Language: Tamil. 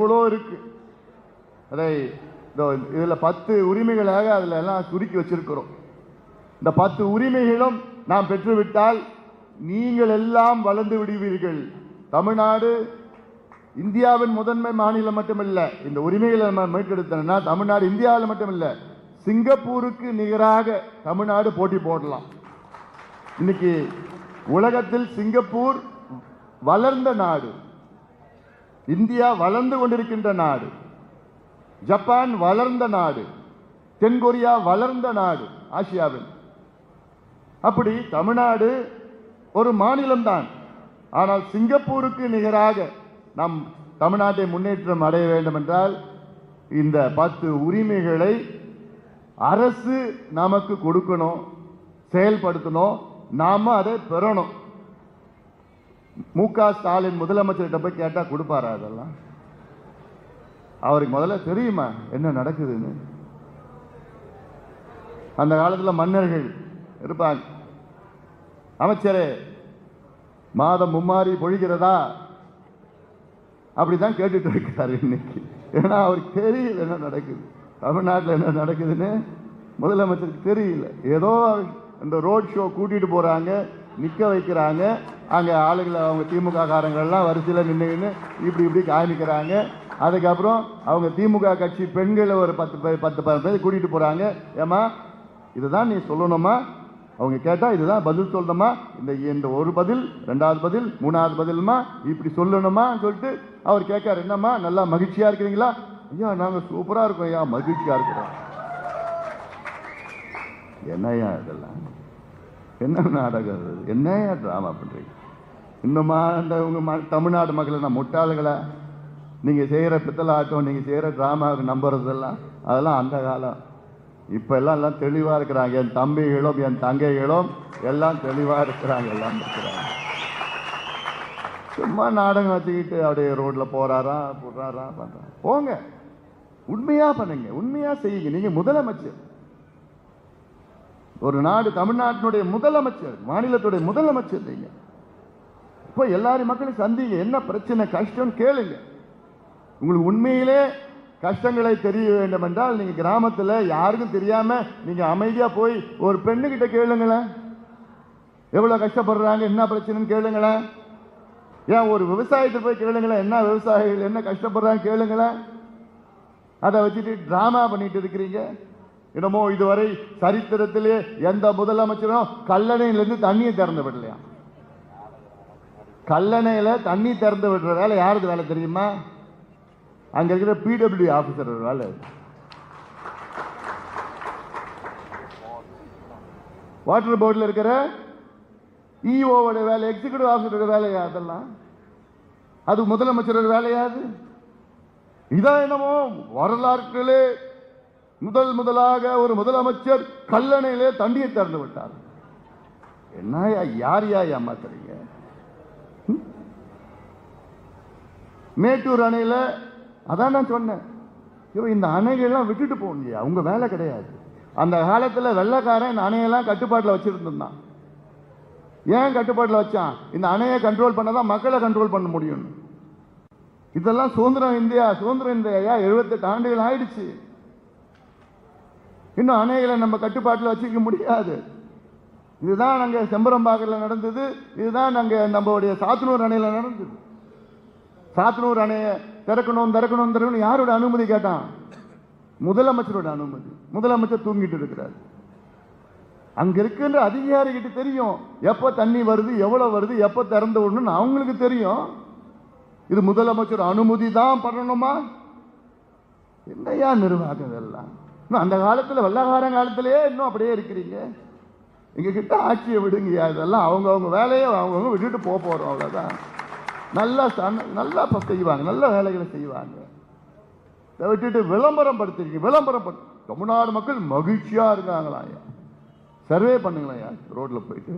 இவ்வளோ இருக்கு? அதை இதோ பத்து உரிமைகளாக அதில் எல்லாம் சுருக்கி வச்சிருக்கிறோம். இந்த பத்து உரிமைகளும் நாம் பெற்றுவிட்டால் நீங்கள் எல்லாம் வளர்ந்து விடுவீர்கள். தமிழ்நாடு இந்தியாவின் முதன்மை மாநிலம் மட்டுமல்ல இந்த உரிமைகளை நம்ம மீட்டெடுத்தோம்னா தமிழ்நாடு இந்தியாவில் மட்டுமல்ல சிங்கப்பூருக்கு நிகராக தமிழ்நாடு போட்டி போடலாம். இன்னைக்கு உலகத்தில் சிங்கப்பூர் வளர்ந்த நாடு. இந்தியா வளர்ந்து கொண்டிருக்கின்ற நாடு. ஜப்பான் வளர்ந்த நாடு. தென்கொரியா வளர்ந்த நாடு ஆசியாவில் அப்படி தமிழ்நாடு ஒரு மாநிலம்தான். ஆனால் சிங்கப்பூருக்கு நிகராக நம் தமிழ்நாட்டை முன்னேற்றம் அடைய வேண்டும் என்றால் இந்த பத்து உரிமைகளை அரசு நமக்கு கொடுக்கணும் செயல்படுத்தணும். நாம அதை பெறணும். மு க. ஸ்டாலின் முதலமைச்சர்கிட்ட போய் கேட்டால் கொடுப்பாரா அதெல்லாம்? அவருக்கு முதல்ல தெரியுமா என்ன நடக்குதுன்னு? அந்த காலத்தில் மன்னர்கள் இருப்பாங்க. அமைச்சரே மாதம் மும்மாறி பொழிகிறதா? அப்படிதான் கேட்டுட்டு இருக்கிறாரு இன்னைக்கு. ஏன்னா அவருக்கு தெரியல என்ன நடக்குது. தமிழ்நாட்டில் என்ன நடக்குதுன்னு முதலமைச்சருக்கு தெரியல. ஏதோ இந்த ரோட் ஷோ கூட்டிட்டு போறாங்க. நிற்க வைக்கிறாங்க. அங்கே ஆளுகளை அவங்க திமுக காரங்கள்லாம் வரிசையில் நின்றுன்னு இப்படி இப்படி காமிக்கிறாங்க. அதுக்கப்புறம் அவங்க திமுக கட்சி பெண்களை ஒரு பத்து பேர் பத்து பதினஞ்சு பேர் கூட்டிகிட்டு போகிறாங்க ஏமா இதுதான் நீ சொல்லணுமா? அவங்க கேட்டால் இதுதான் பதில் சொல்லணுமா? இந்த இந்த ஒரு பதில் ரெண்டாவது பதில் மூணாவது பதில்மா? இப்படி சொல்லணுமா சொல்லிட்டு அவர் கேட்காரு என்னம்மா நல்லா மகிழ்ச்சியாக இருக்கிறீங்களா? ஐயா நாங்கள் சூப்பராக இருக்கோம் ஐயா மகிழ்ச்சியாக இருக்கிறோம். என்னய்யா இதெல்லாம்? என்ன நாடகம் இது? என்னய்யா ட்ராமா பண்ணுறீங்க இன்னுமா இந்த உங்கள் ம- தமிழ்நாடு மக்களை நான் முட்டாளுகளா செய்கிற பித்தளை பித்தலாட்டம் நீங்கள் செய்கிற டிராமாவுக்கு நம்புறதெல்லாம் அதெல்லாம் அந்த காலம். இப்போ எல்லாம் எல்லாம் தெளிவாக இருக்கிறாங்க. என் தம்பிகளும் என் தங்கைகளும் எல்லாம் தெளிவாக இருக்கிறாங்க எல்லாம் இருக்கிறாங்க. சும்மா நாடகம் வச்சுக்கிட்டு அப்படியே ரோட்டில் போகிறாரா போடுறாரா பண்றா போங்க. உண்மையாக பண்ணுங்க. உண்மையாக செய்யுங்க. நீங்கள் முதலமைச்சர். ஒரு நாடு தமிழ்நாட்டினுடைய முதலமைச்சர் மாநிலத்துடைய முதலமைச்சர் நீங்க. இப்போ எல்லாரும் மக்களையும் சந்திங்க என்ன பிரச்சனை கஷ்டம் கேளுங்க. உங்களுக்கு உண்மையிலே கஷ்டங்களை தெரிய வேண்டும் என்றால் நீங்கள் கிராமத்தில் யாருக்கும் தெரியாமல் நீங்கள் அமைதியாக போய் ஒரு பெண்ணுக்கிட்ட கேளுங்களேன். எவ்வளோ கஷ்டப்படுறாங்க என்ன பிரச்சனைன்னு கேளுங்களேன். ஏன் ஒரு விவசாயத்தை போய் கேளுங்களேன் என்ன விவசாயிகள் என்ன கஷ்டப்படுறாங்க கேளுங்களேன். அதை வச்சுட்டு ட்ராமா பண்ணிட்டு இருக்கிறீங்க. என்னமோ இதுவரை சரித்திரத்திலே எந்த முதலமைச்சரும் கல்லணையிலிருந்து தண்ணியை திறந்து விடலையா? கல்லணையில தண்ணி திறந்து விடுற வேலை யாருக்கு வேலை தெரியுமா? அங்க இருக்கிற பிடபிள்யூ ஆபீசர் வேலை. வாட்டர் போர்டில் இருக்கிற இஓவோட வேலை எக்ஸிகூட்டிவ் ஆஃபீஸரோட வேலையா அதெல்லாம்? அது முதலமைச்சரோட வேலையாது இதான் என்னமோ வரலாற்றிலே முதல் முதலாக ஒரு முதலமைச்சர் கல்லணையிலே தண்டியை திறந்து விட்டார். என்னயா யார் யா ஏமாத்துறீங்க? ம்? மேட்டூர் அணையில அதான் நான் சொன்னேன். ஐயோ, இந்த அணைகள்லாம் விட்டுட்டு போகும் இல்லையா அவங்க வேலை கிடையாது. அந்த காலத்தில் வெள்ளைக்காரன் இந்த அணையெல்லாம் கட்டுப்பாட்டில் வச்சிருந்தான் ஏன் கட்டுப்பாட்டில் வச்சான்? இந்த அணையை கண்ட்ரோல் பண்ணதான் மக்களை கண்ட்ரோல் பண்ண முடியும் இதெல்லாம் சுதந்திரம் இந்தியா சுதந்திரம் இந்தியா எழுபத்தெட்டு ஆண்டுகள் ஆயிடுச்சு. இன்னும் அணைகளை நம்ம கட்டுப்பாட்டில் வச்சுக்க முடியாது. இதுதான் நாங்கள் செம்பரம்பாக்கில் நடந்தது. இதுதான் நாங்கள் நம்மளுடைய சாத்தனூர் அணையில் நடந்தது. சாத்தனூர் அணையை திறக்கணும் திறக்கணும் திறக்கணும் யாரோட அனுமதி கேட்டான்? முதலமைச்சரோட அனுமதி. முதலமைச்சர் தூங்கிட்டு இருக்கிறார். அங்க இருக்கின்ற அதிகாரிகிட்ட தெரியும். எப்போ தண்ணி வருது எவ்வளவு வருது எப்போ திறந்து விடணும்னு அவங்களுக்கு தெரியும். இது முதலமைச்சர் அனுமதி தான் பண்ணணுமா? என்னையா நிர்வாகம் இதெல்லாம்? இன்னும் அந்த காலத்தில் வெள்ளக்காரன் காலத்திலேயே இன்னும் அப்படியே இருக்கிறீங்க. எங்ககிட்ட ஆட்சியை விடுங்கய்யா இதெல்லாம் அவங்க அவங்க வேலையை அவங்கவுங்க விட்டுட்டு போக போகிறோம் அவ்வளோதான் நல்லா நல்லா செய்வாங்க நல்ல வேலைகளை செய்வாங்க. இதை விட்டுட்டு விளம்பரம் படுத்துறீங்க விளம்பரம் படுத்து தமிழ்நாடு மக்கள் மகிழ்ச்சியாக இருக்காங்களா ஐயா சர்வே பண்ணுங்களேன் ஐயா ரோட்டில் போயிட்டு.